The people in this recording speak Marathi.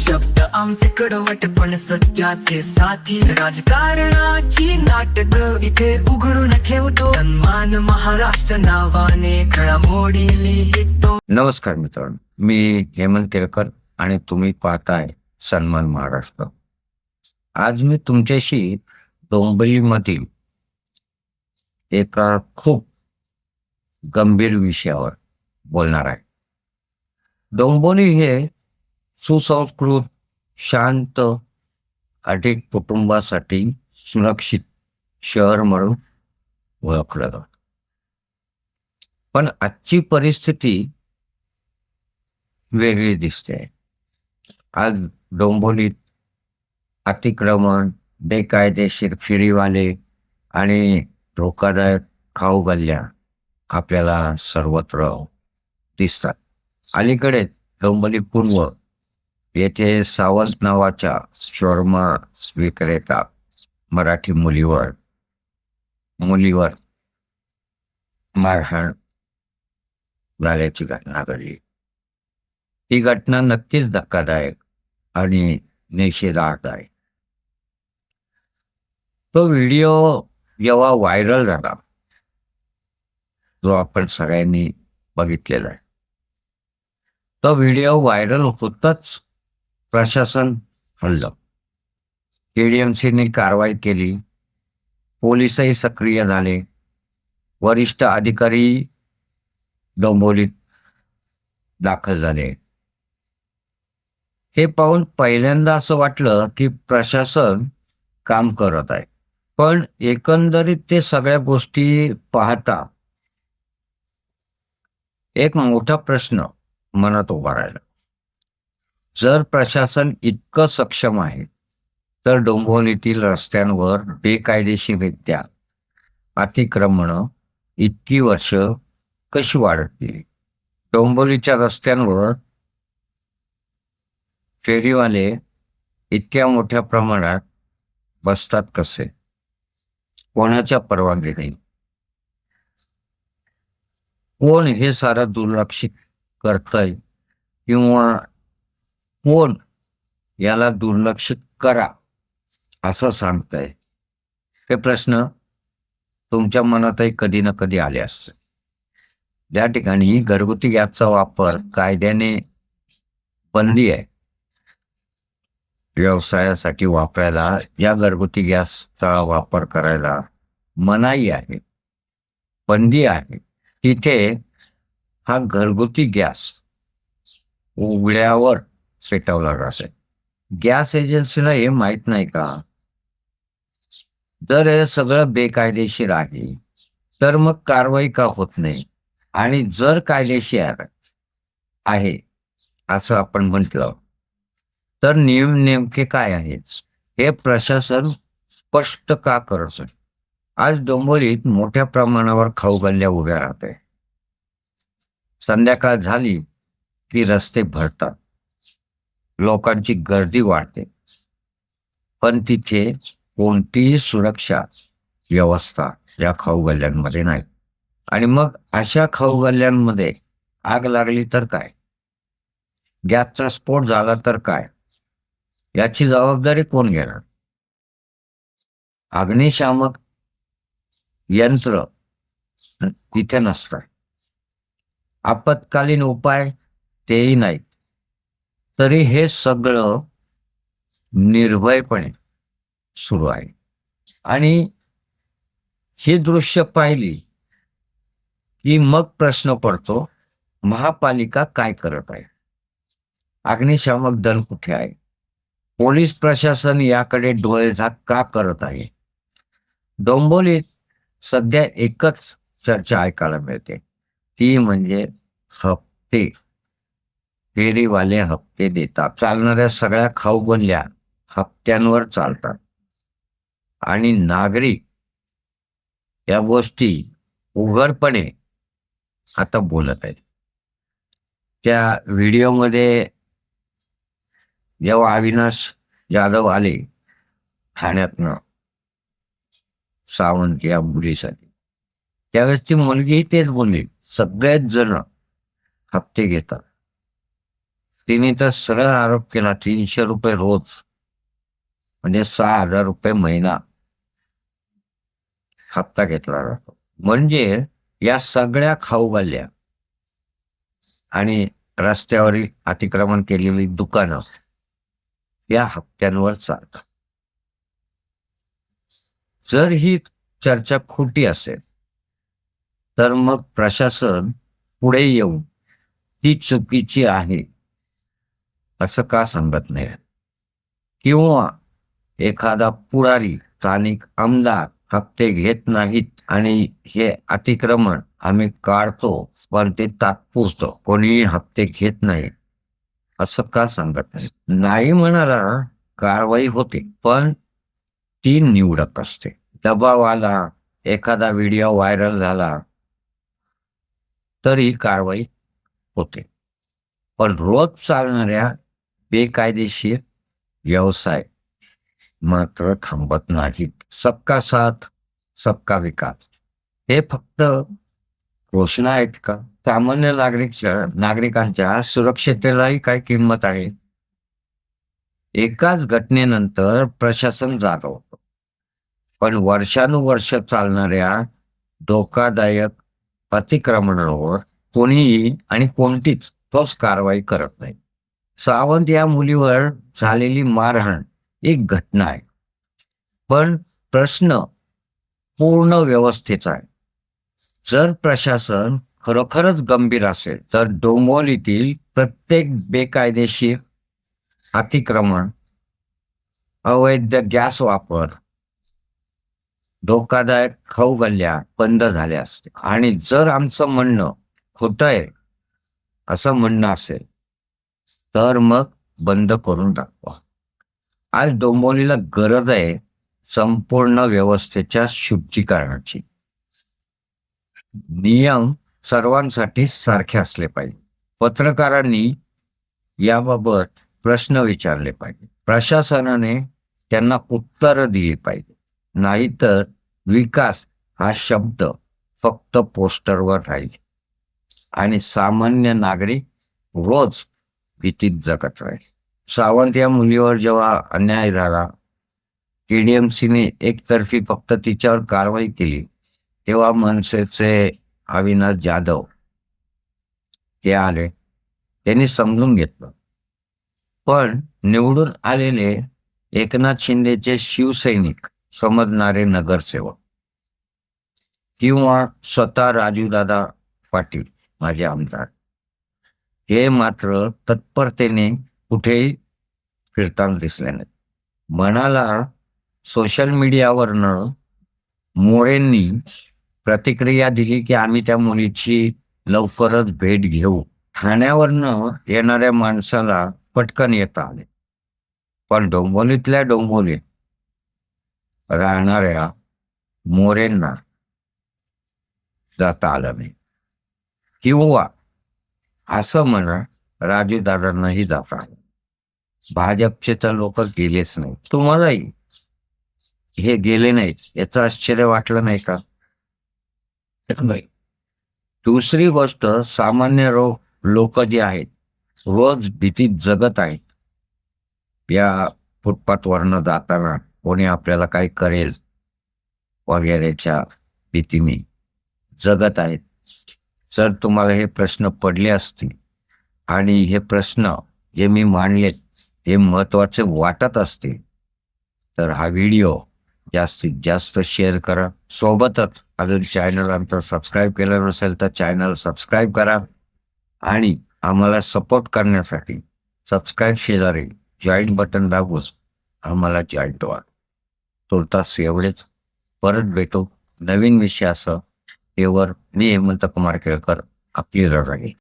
शब्द आमचे कडवट पण सत्याचे साथी. राजकारणाची नाटक इथे उघडून ठेवतो. सन्मान महाराष्ट्र नावाने घडामोडी लिहितो. नमस्कार मित्रांनो मी हेमंत केळकर आणि तुम्ही पाहताय सन्मान महाराष्ट्र. आज मी तुमच्याशी डोंबरीमधील एका खूप गंभीर विषयावर बोलणार आहे. डोंबोली हे सुसंस्कृत शांत अधिक कुटुंबासाठी सुरक्षित शहर म्हणून ओळखलं जातं. पण आजची परिस्थिती वेगळी दिसते. आज डोंबोलीत अतिक्रमण बेकायदेशीर फिरीवाले आणि धोकादायक खाऊ गल्ल्या आपल्याला सर्वत्र दिसतात. अलीकडे डोंबोली पूर्व येथे सावंत नावाच्या शोरमा विक्रेता मराठी मुलीवर मुलीवर मारहाण झाल्याची घटना घडली. ही घटना नक्कीच धक्कादायक आणि निषेधार्थ आहे. तो व्हिडिओ जेव्हा व्हायरल झाला जो आपण सगळ्यांनी बघितलेला आहे तो व्हिडिओ व्हायरल होताच प्रशासन हल्लं. केडीएमसीने कारवाई केली. पोलीसही सक्रिय झाले. वरिष्ठ अधिकारी डोंबोलीत दाखल झाले. हे पाहून पहिल्यांदा असं वाटलं की प्रशासन काम करत आहे. पण एकंदरीत ते सगळ्या गोष्टी पाहता एक मोठा प्रश्न मनात उभा राहिला. जर प्रशासन इतकं सक्षम आहे तर डोंबिवलीतील रस्त्यांवर बेकायदेशीररित्या अतिक्रमण इतकी वर्ष कशी वाढत गेली डोंबिवलीच्या रस्त्यांवर फेरीवाले इतक्या मोठ्या प्रमाणात बसतात कसे? कोणाच्या परवानगीने कोण हे सारं दुर्लक्षित करतंय? किंवा कोण? याला दुर्लक्ष करा असं सांगतंय. हे प्रश्न तुमच्या मनातही कधी ना कधी आले असते त्या ठिकाणी घरगुती गॅसचा वापर कायद्याने बंदी आहे. व्यवसायासाठी वापरायला या घरगुती गॅसचा वापर करायला मनाई आहे बंदी आहे. तिथे हा घरगुती गॅस उघड्यावर फेटावला असेल. गॅस एजन्सीला हे माहीत नाही का? जर हे सगळं बेकायदेशीर आहे तर मग कारवाई का होत नाही? आणि जर कायदेशीर आहे असं आपण म्हटलं तर नियम नेमके काय आहेत? हे प्रशासन स्पष्ट का करत आज डोंबोलीत मोठ्या प्रमाणावर खाऊ गल्ल्या उभ्या राहते संध्याकाळ झाली की रस्ते भरतात. लोकांची गर्दी वाढते. पण तिथे कोणतीही सुरक्षा व्यवस्था या खाऊ गल्ल्यांमध्ये नाही. आणि मग अशा खाऊ गल्ल्यांमध्ये आग लागली तर काय? गॅसचा स्फोट झाला तर काय? याची जबाबदारी कोण घेणार? अग्निशामक यंत्र तिथे नसतं. आपत्कालीन उपाय तेही नाही तरी हे सगळं निर्भयपणे सुरू आहे. आणि ही दृश्य पाहिली की मग प्रश्न पडतो महापालिका काय करत आहे? अग्निशामक दल कुठे आहे? पोलीस प्रशासन याकडे डोळेझाक का करत आहे? डोंबोलीत सध्या एकच चर्चा ऐकायला मिळते ती म्हणजे हप्ते. फेरीवाले हप्ते देतात. चालणाऱ्या सगळ्या खाऊ बनल्या हप्त्यांवर चालतात. आणि नागरिक या गोष्टी उघडपणे आता बोलत आहेत. त्या व्हिडिओमध्ये जेव्हा अविनाश जाधव आले ठाण्यातनं सावंत या मुलीसाठी त्यावेळेस ती मुलगी तेच बोलली. सगळेच जण हप्ते घेतात. तिने तर सरळ आरोप केला तीनशे रुपये रोज. म्हणजे सहा हजार रुपये महिना. हप्ता घेतला जातो. म्हणजे या सगळ्या खाऊ घालल्या आणि रस्त्यावरील अतिक्रमण केलेली दुकानं या हप्त्यांवर चालतात. जर ही चर्चा खोटी असेल तर मग प्रशासन पुढे येऊन ती चुकीची आहे. असं का सांगत नाही? किंवा एखादा पुरारी स्थानिक आमदार हप्ते घेत नाहीत आणि हे अतिक्रमण आम्ही काढतो पण ते तात्पुरतो. कोणीही हप्ते घेत नाही. असं का सांगत नाही? नाही म्हणाला कारवाई होते पण ती निवडक असते. दबाव आला एखादा व्हिडिओ व्हायरल झाला तरी कारवाई होते. पण रोज चालणाऱ्या बेकायदेशीर व्यवसाय मात्र थांबत नाहीत. सबका साथ सबका विकास. हे फक्त घोषणा आहेत का? सामान्य नागरिक नागरिकांच्या सुरक्षतेलाही काय किंमत आहे. एकाच घटनेनंतर प्रशासन जागा होतं पण वर्षानुवर्ष चालणाऱ्या धोकादायक अतिक्रमणावर कोणीही आणि कोणतीच ठोस कारवाई करत नाही. सावंत या मुलीवर झालेली मारहाण एक घटना आहे. पण प्रश्न पूर्ण व्यवस्थेचा आहे. जर प्रशासन खरोखरच गंभीर असेल तर डोंबिवलीतील प्रत्येक बेकायदेशीर अतिक्रमण अवैध गॅस वापर धोकादायक खाऊ गल्ल्या बंद झाल्या असते आणि जर आमचं म्हणणं खोटं आहे असं म्हणणं असेल तर मग बंद करून टाकवा. आज डोंबोलीला गरज आहे संपूर्ण व्यवस्थेच्या शुद्धीकरणाची. नियम सर्वांसाठी सारखे असले पाहिजे. पत्रकारांनी याबाबत प्रश्न विचारले पाहिजे. प्रशासनाने त्यांना उत्तर दिली पाहिजे. नाहीतर विकास हा शब्द फक्त पोस्टरवर राहील. आणि सामान्य नागरिक रोज भीतीत जगत राहील. सावंत या मुलीवर जेव्हा अन्याय झाला केडीएमसीने एकतर्फी फक्त तिच्यावर कारवाई केली तेव्हा मनसेचे अविनाश जाधव ते आले. त्यांनी समजून घेतलं. पण निवडून आलेले एकनाथ शिंदेचे शिवसैनिक समजणारे नगरसेवक किंवा स्वतः राजूदादा पाटील माझे आमदार. हे मात्र तत्परतेने कुठेही फिरताना दिसले नाहीत. मनाला सोशल मीडियावरनं मोरेंनी प्रतिक्रिया दिली की आम्ही त्या मुलीची लवकरच भेट घेऊ. ठाण्यावरनं येणाऱ्या माणसाला पटकन येता आले. पण डोंबोलीतल्या डोंबोलीत राहणाऱ्या मोरेंना जाता आलं नाही. किंवा असं म्हणा राजूदादांनाही जाता भाजपचे तर लोक गेलेच नाही तुम्हालाही. हे गेले नाहीत. याचं आश्चर्य वाटलं नाही का? नाही. दुसरी गोष्ट सामान्य रो लोक जे आहेत रोज भीतीत जगत आहेत. या फुटपाथवरनं जाताना कोणी आपल्याला काय करेल वगैरेच्या भीतीने जगत आहेत. जर तुम्हाला हे प्रश्न पडले असतील आणि हे प्रश्न जे मी मांडलेत हे महत्त्वाचे वाटत असतील तर हा व्हिडिओ जास्तीत जास्त शेअर करा. सोबतच अजून चॅनल आमचं सबस्क्राईब केलं नसेल तर चॅनल सबस्क्राईब करा आणि आम्हाला सपोर्ट करण्यासाठी सबस्क्राईब शेजारी जॉईन बटन दाबून आम्हाला जॉईंट व्हा तुर्तास एवढेच. परत भेटू. नवीन विषयासह एवर मी हेमंत कुमार केळकर आपली रडाई